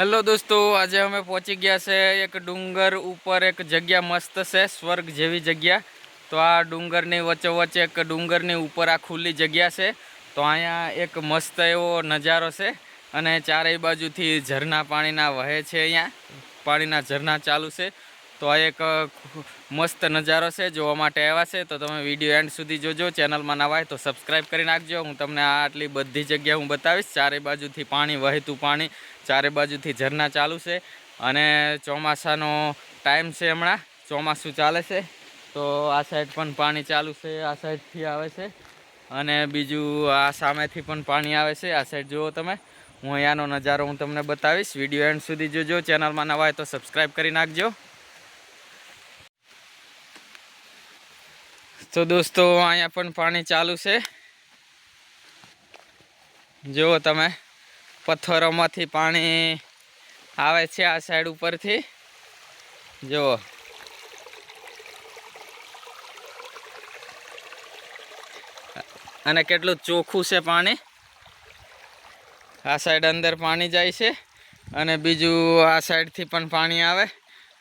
Hello દોસ્તો, આજે અમે પહોંચી ગયા છે એક ડુંગર ઉપર એક જગ્યા મસ્ત છે, સ્વર્ગ જેવી જગ્યા. તો આ ડુંગરની વચ્ચે વચ્ચે એક ડુંગરની ઉપર આ ખુલ્લી જગ્યા છે. તો અહીંયા એક મસ્ત એવો નજારો છે અને ચારેય બાજુથી ઝરના પાણીના વહે છે અહીંયા. પાણીના ઝરના ચાલુ છે. તો આ એક મસ્ત નજારો છે, જોવા માટે આવ્યા છે. તો તમે વીડિયો એન્ડ સુધી જોજો, ચેનલમાં નવા તો સબસ્ક્રાઈબ કરી નાખજો. હું તમને આટલી બધી જગ્યા હું બતાવીશ. ચારે બાજુથી પાણી, વહેતું પાણી, ચારે બાજુથી ઝરણા ચાલુ છે. અને ચોમાસાનો ટાઈમ છે હમણાં. ચોમાસું ચાલે છે. તો આ સાઈડ પણ પાણી ચાલુ છે, આ સાઈડથી આવે છે. અને બીજું આ સામેથી પણ પાણી આવે છે. આ સાઈડ જુઓ તમે. હું અહીંયાનો નજારો હું તમને બતાવીશ. વીડિયો એન્ડ સુધી જોજો. ચેનલમાં નવા હોય તો સબસ્ક્રાઈબ કરી નાખજો. તો દોસ્તો, અહીંયા પણ પાણી ચાલુ છે. જુઓ તમે, પથ્થરોમાંથી પાણી આવે છે આ સાઈડ ઉપરથી. જુઓ. અને કેટલું ચોખ્ખું છે પાણી. આ સાઈડ અંદર પાણી જાય છે અને બીજું આ સાઈડથી પણ પાણી આવે.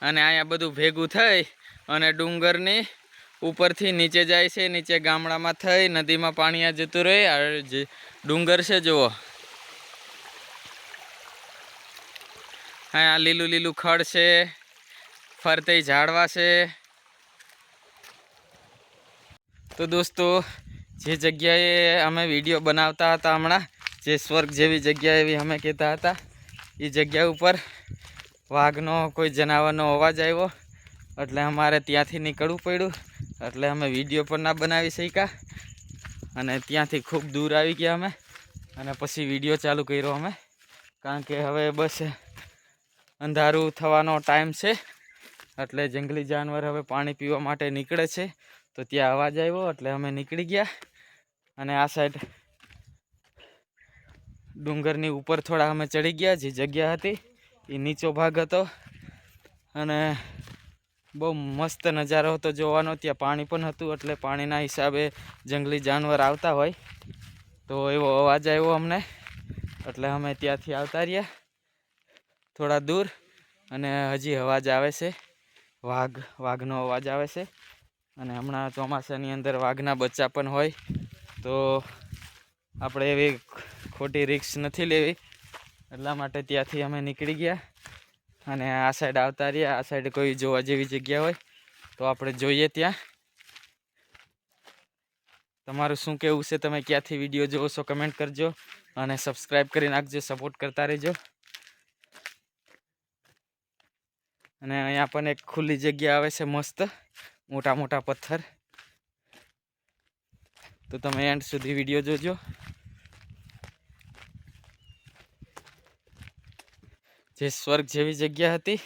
અને અહીંયા બધું ભેગું થઈ અને ડુંગરની ઉપરથી નીચે જાય છે, નીચે ગામડામાં થઈ, નદીમાં પાણી આ જતું રહે જે ડુંગર છે, જુઓ. અહીંયા લીલું લીલું ખડ છે, ફરતે ઝાડવા છે. તો દોસ્તો, જે જગ્યાએ અમે વીડિયો બનાવતા હતા હમણાં, જે સ્વર્ગ જેવી જગ્યા એવી અમે કહેતા હતા, એ જગ્યા ઉપર વાઘનો કોઈ જનાવરનો અવાજ આવ્યો, એટલે અમારે ત્યાંથી નીકળવું પડ્યું. એટલે અમે વીડિયો પણ ના બનાવી શક્યા. અને ત્યાંથી ખૂબ દૂર આવી ગયા અમે. અને પછી વીડિયો ચાલુ કર્યો અમે. કારણ કે હવે બસ અંધારું થવાનો ટાઈમ છે. એટલે જંગલી જાનવર હવે પાણી પીવા માટે નીકળે છે. તો ત્યાં અવાજ આવ્યો, એટલે અમે નીકળી ગયા. અને આ સાઈડ ડુંગરની ઉપર થોડા અમે ચડી ગયા. જે જગ્યા હતી એ નીચો ભાગ હતો. અને બહુ મસ્ત નજારો હતો જોવાનો. ત્યાં પાણી પણ હતું, એટલે પાણીના હિસાબે જંગલી જાનવર આવતા હોય. તો એવો અવાજ આવ્યો અમને, એટલે અમે ત્યાંથી આવતા રહ્યા. થોડા દૂર, અને હજી અવાજ આવે છે. વાઘ, વાઘનો અવાજ આવે છે. અને હમણાં ચોમાસાની અંદર વાઘના બચ્ચા પણ હોય. તો આપણે એવી ખોટી રિક્સ નથી લેવી. એટલા માટે ત્યાંથી અમે નીકળી ગયા. અને આ સાઈડ આવતા રહ્યા. આ સાઈડ કોઈ જોવા જેવી જગ્યા હોય તો આપણે જોઈએ ત્યાં. તમારું શું કહેવું છે? તમે ક્યાંથી વીડિયો જોવો છો? કમેન્ટ કરજો અને સબસ્ક્રાઈબ કરી નાખજો. સપોર્ટ કરતા રહેજો. અને અહીંયા પણ એક ખુલ્લી જગ્યા આવે છે મસ્ત. મોટા મોટા પથ્થર. તો તમે એન્ડ સુધી વીડિયો જોજો. જે સ્વર્ગ જેવી જગ્યા હતી,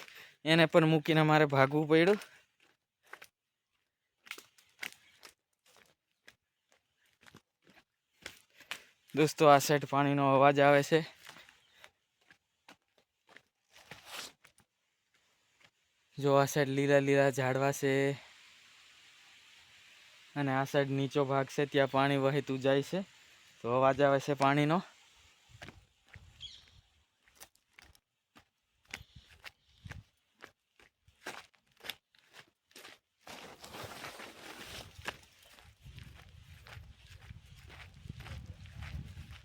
એને પણ મૂકીને મારે ભાગવું પડ્યું. દોસ્તો, આ સેટ પાણીનો અવાજ આવે છે. જો આ સાઈડ લીલા લીલા ઝાડવા છે અને આ સાઈડ નીચો ભાગ છે, ત્યાં પાણી વહેતું જાય છે. તો અવાજ આવે છે પાણીનો.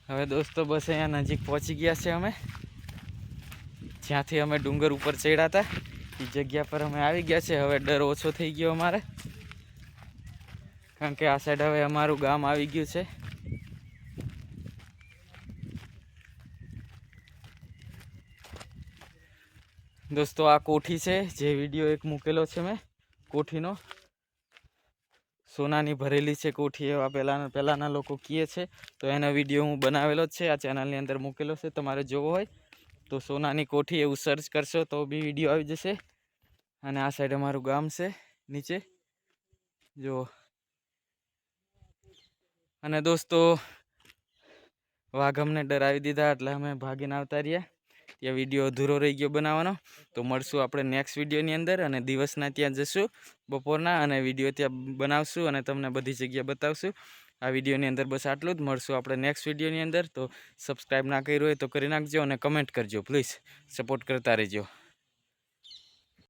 હવે દોસ્તો બસ અહીંયા નજીક પહોંચી ગયા છે અમે. જ્યાંથી અમે ડુંગર ઉપર ચડ્યા હતા. એ જગ્યા પર અમે આવી ગયા છે. હવે ડર ઓછો થઈ ગયો અમારે. કારણ કે આ સાઈડ હવે અમારું ગામ આવી ગયું છે. દોસ્તો આ કોઠી છે. જે વીડિયો એક મૂકેલો છે મેં, કોઠીનો. સોનાની ભરેલી છે કોઠી એવા પહેલાંના પહેલાંના લોકો કહે છે. તો એનો વીડિયો હું બનાવેલો જ છે, આ ચેનલની અંદર મૂકેલો છે, તમારે જોવો હોય. તો સોનાની કોઠી એવું સર્ચ કરશો તો બી વીડિયો આવી જશે. અને આ સાઈડ અમારું ગામ છે, નીચે. જો. અને દોસ્તો, વાઘ અમને ડરાવી દીધા એટલે અમે ભાગીને આવતા રહ્યા. ત્યાં વીડિયો અધૂરો રહી ગયો બનાવવાનો. તો મળશું આપણે નેક્સ્ટ વિડીયોની અંદર અને દિવસના ત્યાં જશું, બપોરના અને વીડિયો ત્યાં બનાવશું અને તમને બધી જગ્યા બતાવશું. આ વિડીયોની અંદર બસ આટલું જ. મળશું આપણે નેક્સ્ટ વિડીયોની અંદર. તો સબસ્ક્રાઈબ ના કર્યું હોય તો કરી નાખજો અને કમેન્ટ કરજો પ્લીઝ સપોર્ટ કરતા રહેજો.